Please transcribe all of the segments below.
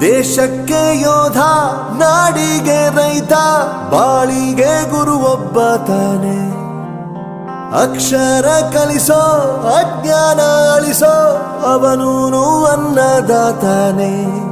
ದೇಶಕ್ಕೆ ಯೋಧ ನಾಡಿಗೆ ರೈತ ಬಾಳಿಗೆ ಗುರು ತಾನೆ. ಅಕ್ಷರ ಕಲಿಸೋ ಅಜ್ಞಾನ ಅಳಿಸೋ ಅವನೂನು ಅನ್ನದಾತಾನೆ.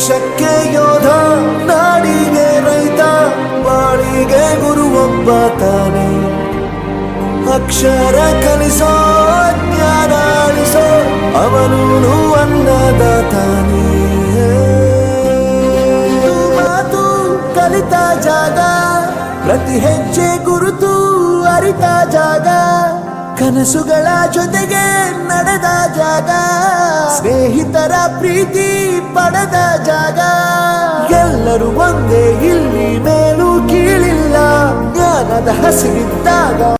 ದೇಶಕ್ಕೆ ಯೋಧ, ನಾಡಿಗೆ ರೈತ ಬಾಳಿಗೆ ಗುರು ಒಬ್ಬ ತಾನೆ. ಅಕ್ಷರ ಕಲಿಸೋ, ಜ್ಞಾನ ಅಳಿಸೋ, ಅವನು ಅನ್ನದಾತಾನೆ ಮಾತು ಕಲಿತ ಜಾಗ, ಪ್ರತಿ ಹೆಜ್ಜೆ ಗುರುತು ಅರಿತ ಜಾಗ, ಕನಸುಗಳ ಜೊತೆಗೆ ನಡೆದ ಜಾಗ. ಸ್ನೇಹಿತರ ಪ್ರೀತಿ ಪಡೆದ ಜಾಗ. ಎಲ್ಲರೂ ಒಂದೇ ಇಲ್ಲಿ ಮೇಲೂ ಕೀಳಿಲ್ಲ. ಜ್ಞಾನದ ಹಸಿರಿದ್ದಾಗ